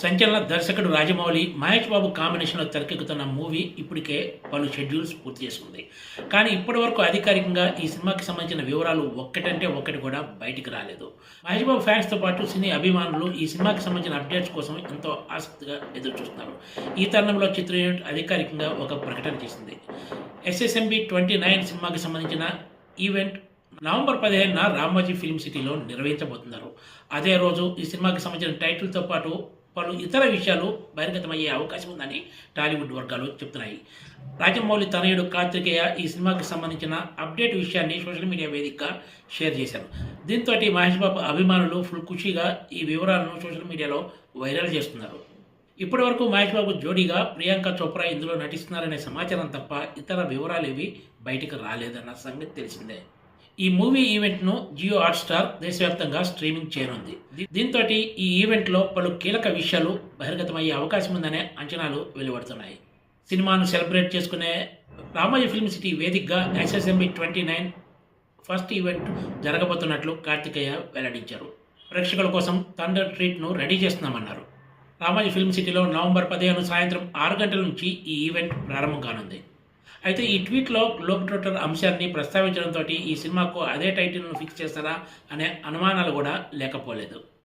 సంచలన దర్శకుడు రాజమౌళి మహేష్ బాబు కాంబినేషన్లో తెరకెక్కుతున్న మూవీ ఇప్పటికే పలు షెడ్యూల్స్ పూర్తి చేసుకుంది. కానీ ఇప్పటివరకు అధికారికంగా ఈ సినిమాకి సంబంధించిన వివరాలు ఒక్కటంటే ఒక్కటి కూడా బయటికి రాలేదు. మహేష్ బాబు ఫ్యాన్స్తో పాటు సినీ అభిమానులు ఈ సినిమాకి సంబంధించిన అప్డేట్స్ కోసం ఎంతో ఆసక్తిగా ఎదురు చూస్తున్నారు ఈ తరుణంలో చిత్ర యూనిట్ అధికారికంగా ఒక ప్రకటన చేసింది. ఎస్ఎస్ఎంబి ట్వంటీ నైన్ సినిమాకి సంబంధించిన ఈవెంట్ నవంబర్ పదిహేనున రామోజీ ఫిల్మ్ సిటీలో నిర్వహించబోతున్నారు. అదే రోజు ఈ సినిమాకి సంబంధించిన టైటిల్తో పాటు పలు ఇతర విషయాలు బహిర్గతమయ్యే అవకాశం ఉందని టాలీవుడ్ వర్గాలు చెప్తున్నాయి. రాజమౌళి తనయుడు కార్తికేయ ఈ సినిమాకి సంబంధించిన అప్డేట్ విషయాన్ని సోషల్ మీడియా వేదికగా షేర్ చేశారు. దీంతో మహేష్ బాబు అభిమానులు ఫుల్ ఖుషీగా ఈ వివరాలను సోషల్ మీడియాలో వైరల్ చేస్తున్నారు. ఇప్పటి వరకు మహేష్ బాబు జోడీగా ప్రియాంక చోప్రా ఇందులో నటిస్తున్నారనే సమాచారం తప్ప ఇతర వివరాలు ఏవి బయటకు రాలేదన్న సంగతి తెలిసిందే. ఈ మూవీ ఈవెంట్ను జియో హాట్స్టార్ దేశవ్యాప్తంగా స్ట్రీమింగ్ చేయనుంది. దీంతో ఈ ఈవెంట్లో పలు కీలక విషయాలు బహిర్గతమయ్యే అవకాశం ఉందనే అంచనాలు వెలువడుతున్నాయి. సినిమాను సెలబ్రేట్ చేసుకునే రామోజీ ఫిల్మ్ సిటీ వేదికగా SSMB twenty nine first event జరగబోతున్నట్లు Karthikeya వెల్లడించారు. ప్రేక్షకుల కోసం థండర్ ట్రీట్ను రెడీ చేస్తున్నామన్నారు. రామోజీ ఫిల్మ్ సిటీలో నవంబర్ పదిహేను సాయంత్రం ఆరు గంటల నుంచి ఈ ఈవెంట్ ప్రారంభం కానుంది. అయితే ఈ ట్వీట్లో లోక్ ట్రోటర్ అంశాన్ని ప్రస్తావించడంతో ఈ సినిమాకు అదే టైటిల్ను ఫిక్స్ చేస్తారా అనే అనుమానాలు కూడా లేకపోలేదు.